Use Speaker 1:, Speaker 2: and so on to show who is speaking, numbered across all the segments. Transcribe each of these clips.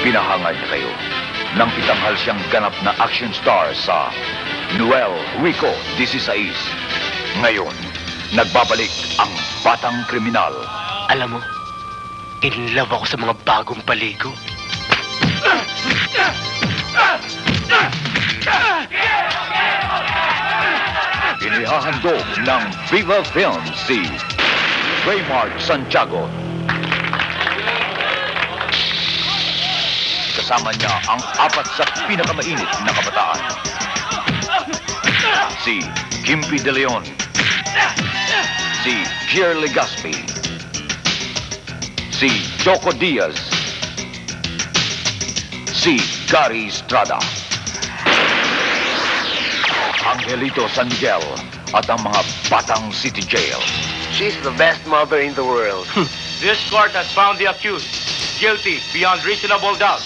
Speaker 1: Pinahangad kayo nang itanghal siyang ganap na action star sa Noel Rico 16. Ngayon, nagbabalik ang batang kriminal.
Speaker 2: Alam mo, in love ako sa mga bagong paligo.
Speaker 1: Inihahandog ng Viva Films si Raymart Santiago. Kasama niya ang apat sa pinakamainit na kabataan. Si Kimpi De Leon. Si Kier Legaspi. Si Choco Diaz. Si Gary Estrada. Angelito San Miguel at ang mga Batang City Jail.
Speaker 2: She's the best mother in the world.
Speaker 3: This court has found the accused guilty beyond reasonable doubt.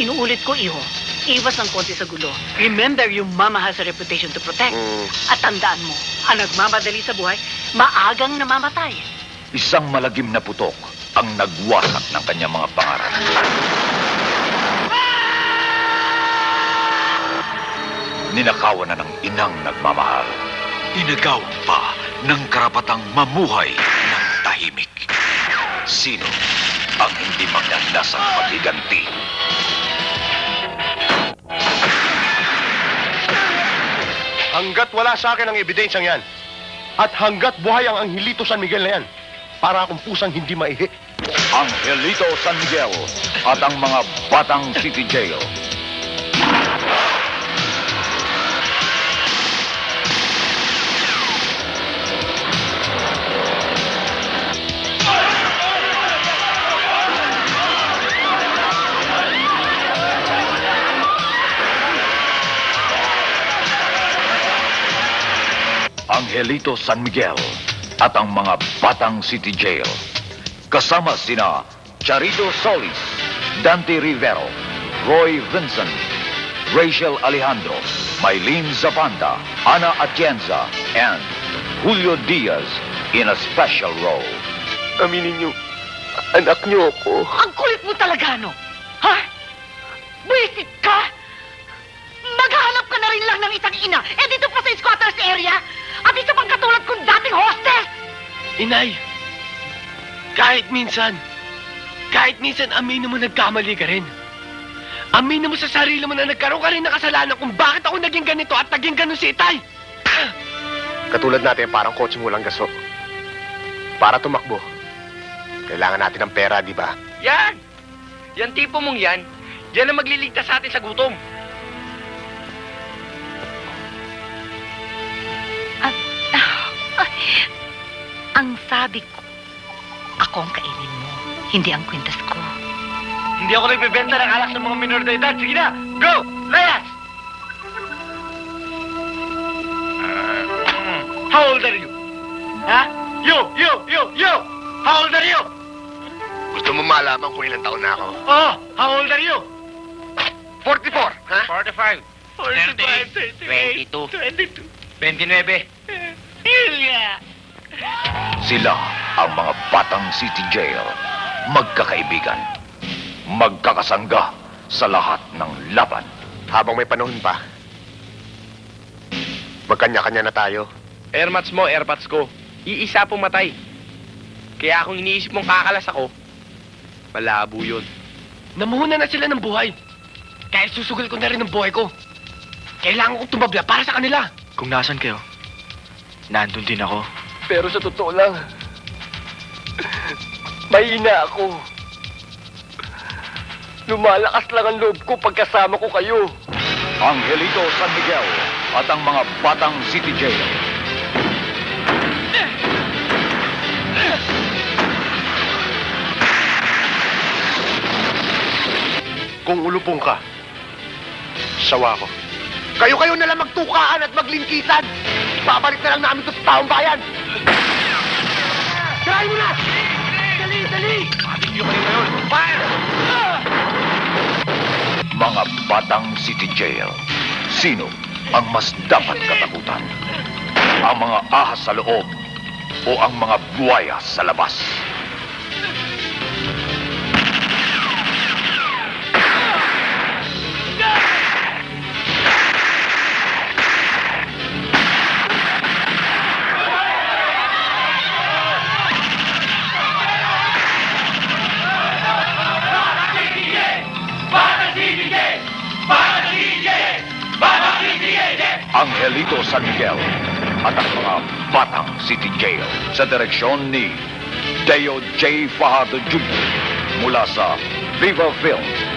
Speaker 4: Inuulit ko, iho. Iwas ng konti sa gulo. Remember, yung mama has a reputation to protect.
Speaker 2: Mm.
Speaker 4: At tandaan mo, ang nagmamadali sa buhay, maagang namamatay.
Speaker 1: Isang malagim na putok ang nagwasak ng kanyang mga pangarap. Ninakawan na ng inang nagmamahal. Inagaw pa ng karapatang mamuhay. Sino ang hindi magnanasang maghiganti?
Speaker 5: Hanggat wala sa akin ang ebidensyang yan, at hanggat buhay ang Angelito San Miguel na yan, para akong pusang hindi maihi.
Speaker 1: Angelito San Miguel at ang mga Batang City Jail. Angelito San Miguel at ang mga Batang City Jail. Kasama sina Charito Solis, Dante Rivero, Roy Vincent, Rachel Alejandro, Maylene Zapanda, Ana Atienza, and Julio Diaz in a special role.
Speaker 2: Aminin niyo, anak niyo ako.
Speaker 4: Ang kulit mo talaga, no? Ha? Buisit ka? Maghahanap ka na rin lang ng isang ina. Eh, dito pa sa squatters area.
Speaker 2: Inay, kahit minsan, kahit minsan aminin mo nagkamali ka rin. Aminin mo sa sarili mo na nagkaroon ka rin ng kasalanan kung bakit ako naging ganito at naging ganun si Itay.
Speaker 5: Katulad natin, parang kotse mo lang gaso. Para tumakbo, kailangan natin ng pera, di ba?
Speaker 3: Yan! Yan tipo mong yan, yan ang magliligtas sa atin sa gutom.
Speaker 4: Sabi ko, ako ang kainin mo, hindi ang kwintas ko.
Speaker 3: Hindi ako nagbebenta ng alak sa mga minor de edad. Sige na, go! Layas! How old are you? Ha? You, you, you, you! How old are you?
Speaker 5: Gusto mo malaman kung ilang taon na ako?
Speaker 3: Oh, how old are you?
Speaker 5: 44, ha?
Speaker 3: 45. 45, 22. 22. 29. Yeah.
Speaker 1: Sila ang mga Batang City Jail. Magkakaibigan. Magkakasangga sa lahat ng laban.
Speaker 5: Habang may panahon pa, magkanya-kanya na tayo.
Speaker 3: Airmats mo, airpats ko. Iisa pumatay. Kaya kung iniisip mong kakalas ako, malabo yun.
Speaker 2: Namuhuna na sila ng buhay. Kahit susugal ko na rin ng buhay ko. Kailangan kong tumabla para sa kanila.
Speaker 6: Kung nasan kayo, nandun din ako.
Speaker 2: Pero sa totoo lang, mahina ako. Lumalakas lang ang loob ko pagkasama ko kayo.
Speaker 1: Angelito San Miguel at ang mga Batang City Jail.
Speaker 5: Kung ulupong ka, sawa ko. Kayo-kayo na lang magtukaan at maglingkisan. Babalik na lang namin to sa taong bayan. Dali!
Speaker 3: Ating kayo ngayon. Fire!
Speaker 1: Mga Batang City Jail. Sino ang mas dapat katakutan? Ang mga ahas sa loob o ang mga buwaya sa labas? Miguelito San Miguel at ang mga Batang City Jail sa direksyon ni Deo J. Fajardo Jr. mula sa Viva Films